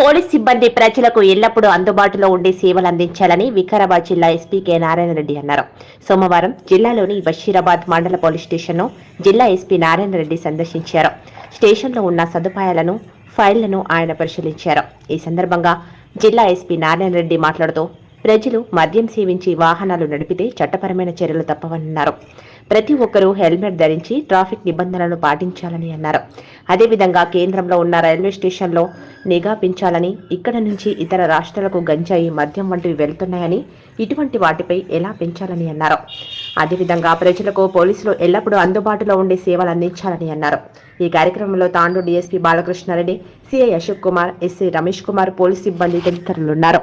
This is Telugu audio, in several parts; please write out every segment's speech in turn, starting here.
పోలీస్ సిబ్బంది ప్రజలకు ఎల్లప్పుడూ అందుబాటులో ఉండి సేవలు అందించాలని వికారాబాద్ జిల్లా ఎస్పీ కె నారాయణ రెడ్డి అన్నారు. సోమవారం జిల్లాలోని బషీరాబాద్ మండల పోలీస్ స్టేషన్ను జిల్లా ఎస్పీ నారాయణ రెడ్డి సందర్శించారు. స్టేషన్లో ఉన్న సదుపాయాలను ఫైళ్ళను ఆయన పరిశీలించారు. ఈ సందర్భంగా జిల్లా ఎస్పీ నారాయణ రెడ్డి మాట్లాడుతూ ప్రజలు మద్యం సేవించి వాహనాలు నడిపితే చట్టపరమైన చర్యలు తప్పవన్నారు. ప్రతి ఒక్కరూ హెల్మెట్ ధరించి ట్రాఫిక్ నిబంధనలను పాటించాలని అన్నారు. అదేవిధంగా కేంద్రంలో ఉన్న రైల్వే స్టేషన్లో నిఘా పెంచాలని ఇక్కడ నుంచి ఇతర రాష్ట్రాలకు గంజాయి మద్యం వంటివి వెళ్తున్నాయని ఇటువంటి వాటిపై ఎలా పెంచాలని అన్నారు. అదేవిధంగా ప్రజలకు పోలీసులు ఎల్లప్పుడూ అందుబాటులో ఉండే సేవలు అందించాలని అన్నారు. ఈ కార్యక్రమంలో Tandur DSP Balakrishna Reddy CI Ashok Kumar SC Ramesh Kumar police సిబ్బంది తదితరులున్నారు.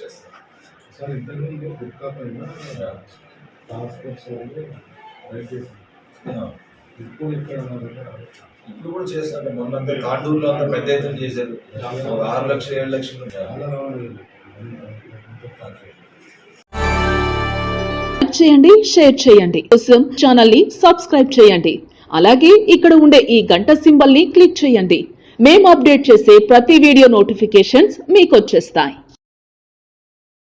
చేస్తాం. సార్ ఇంతకుముందు పైన ఇప్పుడు ఇక్కడ కూడా తాండూరులో అంతా పెద్ద ఎత్తున చేశారు. ఒక ఆరు లక్షలు ఏడు లక్షలు చేయండి షేర్ చేయండి. కోసం ఛానల్ని సబ్స్క్రైబ్ చేయండి. అలాగే ఇక్కడ ఉండే ఈ గంట సింబల్ని క్లిక్ చేయండి. మేము అప్డేట్ చేసే ప్రతి వీడియో నోటిఫికేషన్స్ మీకు వచ్చేస్తాయి.